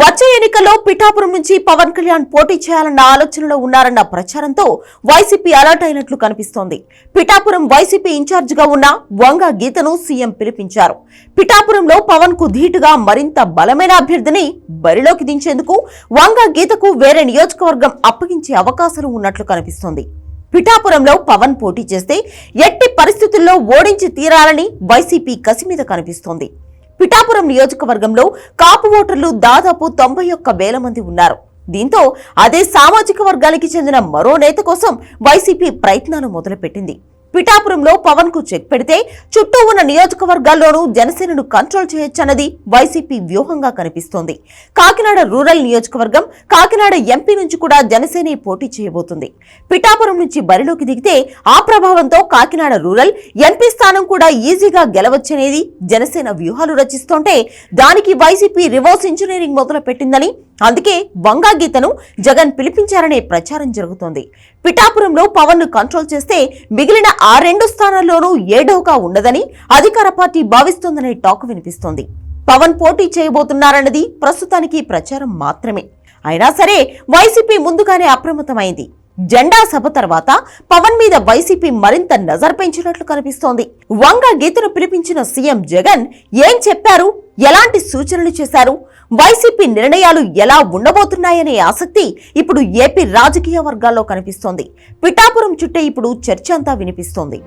వచ్చే ఎన్నికల్లో పిఠాపురం నుంచి పవన్ కళ్యాణ్ పోటీ చేయాలన్న ఆలోచనలో ఉన్నారన్న ప్రచారంతో వైసీపీ అలర్ట్ అయినట్లు కనిపిస్తోంది. పిఠాపురం వైసీపీ ఇన్ఛార్జిగా ఉన్న వంగ గీతను సీఎం పిలిపించారు. పిఠాపురంలో పవన్కు ధీటుగా మరింత బలమైన అభ్యర్థిని బరిలోకి దించేందుకు వంగ గీతకు వేరే నియోజకవర్గం అప్పగించే అవకాశాలు ఉన్నట్లు కనిపిస్తోంది. పిఠాపురంలో పవన్ పోటీ చేస్తే ఎట్టి పరిస్థితుల్లో ఓడించి తీరాలని వైసీపీ కసి మీద కనిపిస్తోంది. పిఠాపురం నియోజకవర్గంలో కాపు ఓటర్లు దాదాపు తొంభై ఒక్క వేల మంది ఉన్నారు. దీంతో అదే సామాజిక వర్గానికి చెందిన మరో నేత కోసం వైసీపీ ప్రయత్నాలు మొదలుపెట్టింది. పిఠాపురంలో పవన్కు చెక్ పెడితే చుట్టూ ఉన్న నియోజకవర్గాల్లోనూ జనసేనను కంట్రోల్ చేయొచ్చన్నది వైసీపీ వ్యూహంగా కనిపిస్తోంది. కాకినాడ రూరల్ నియోజకవర్గం కాకినాడ ఎంపీ నుంచి కూడా జనసేనే పోటీ చేయబోతుంది. పిఠాపురం నుంచి బరిలోకి దిగితే ఆ ప్రభావంతో కాకినాడ రూరల్ ఎంపీ స్థానం కూడా ఈజీగా గెలవచ్చనేది జనసేన వ్యూహాలు రచిస్తుంటే దానికి వైసీపీ రివర్స్ ఇంజనీరింగ్ మొదలు పెట్టిందని అందుకే వంగా గీతను జగన్ పిలిపించారనే ప్రచారం జరుగుతోంది. పిఠాపురంలో పవన్ను కంట్రోల్ చేస్తే మిగిలిన ఆ రెండు స్థానాల్లోనూ ఏడవగా ఉండదని అధికార పార్టీ భావిస్తోందనే టాక్ వినిపిస్తోంది. పవన్ పోటీ చేయబోతున్నారన్నది ప్రస్తుతానికి ప్రచారం మాత్రమే. అయినా సరే వైసీపీ ముందుగానే అప్రమత్తమైంది. జెండా సభ తర్వాత పవన్ మీద వైసీపీ మరింత నజర్ పెంచినట్లు కనిపిస్తోంది. వంగ గీతను పిలిపించిన సీఎం జగన్ ఏం చెప్పారు? ఎలాంటి సూచనలు చేశారు? వైసీపీ నిర్ణయాలు ఎలా ఉండబోతున్నాయనే ఆసక్తి ఇప్పుడు ఏపీ రాజకీయ వర్గాల్లో కనిపిస్తోంది. పిఠాపురం చుట్టే ఇప్పుడు చర్చ అంతా వినిపిస్తోంది.